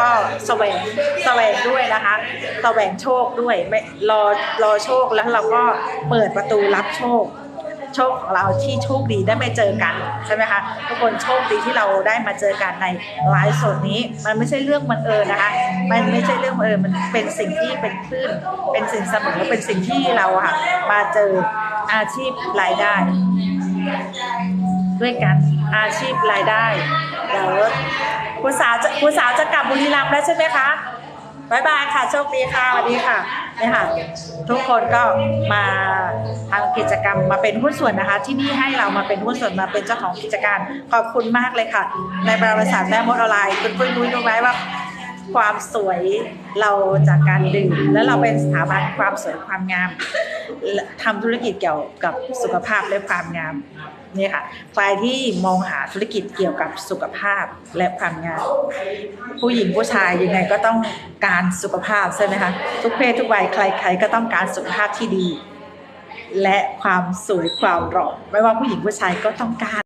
ก็แสวงแสวงด้วยนะคะแสวงโชคด้วยไม่รอรอโชคแล้วเราก็เปิดประตูรับโชค โชคของเราที่โชคดีได้มาเจอกันใช่ไหมคะทุกคนโชคดีที่เราได้มาเจอกันในไลฟ์สดนี้ มันไม่ใช่เรื่องบังเอิญนะคะ มันไม่ใช่เรื่องบังเอิญมันเป็นสิ่งที่เป็นคลื่นเป็นสิ่งเสมอเป็นสิ่งที่เราอะมาเจออาชีพรายได้ ด้วยกันอาชีพรายได้เดี๋ยวคุณสาวจะคุณสาวจะกลับบุรีรัมย์แล้วใช่ไหมคะบายบายค่ะโชคดีค่ะสวัสดีค่ะนี่ค่ะ ทุกคนก็มาทำกิจกรรมมาเป็นหุ้นส่วนนะคะ ที่นี่ให้เรามาเป็นหุ้นส่วนมาเป็นเจ้าของกิจการขอบคุณมากเลยค่ะ ในบริษัทแม่มดออนไลน์คุณปุ้ยนุ้ยรู้ไหมว่า ความสวยเราจากการดื่มแล้วเราเป็นสถาบันความสวยความงามและทำธุรกิจเกี่ยวกับสุขภาพและความงามนี่ค่ะใครที่มองหาธุรกิจเกี่ยวกับสุขภาพและความงามผู้หญิงผู้ชายยังไงก็ต้องการสุขภาพใช่ไหมคะทุกเพศทุกวัยใคร ๆ ก็ต้องการสุขภาพที่ดี และความสวยความหล่อไม่ว่าผู้หญิงผู้ชายก็ต้องการ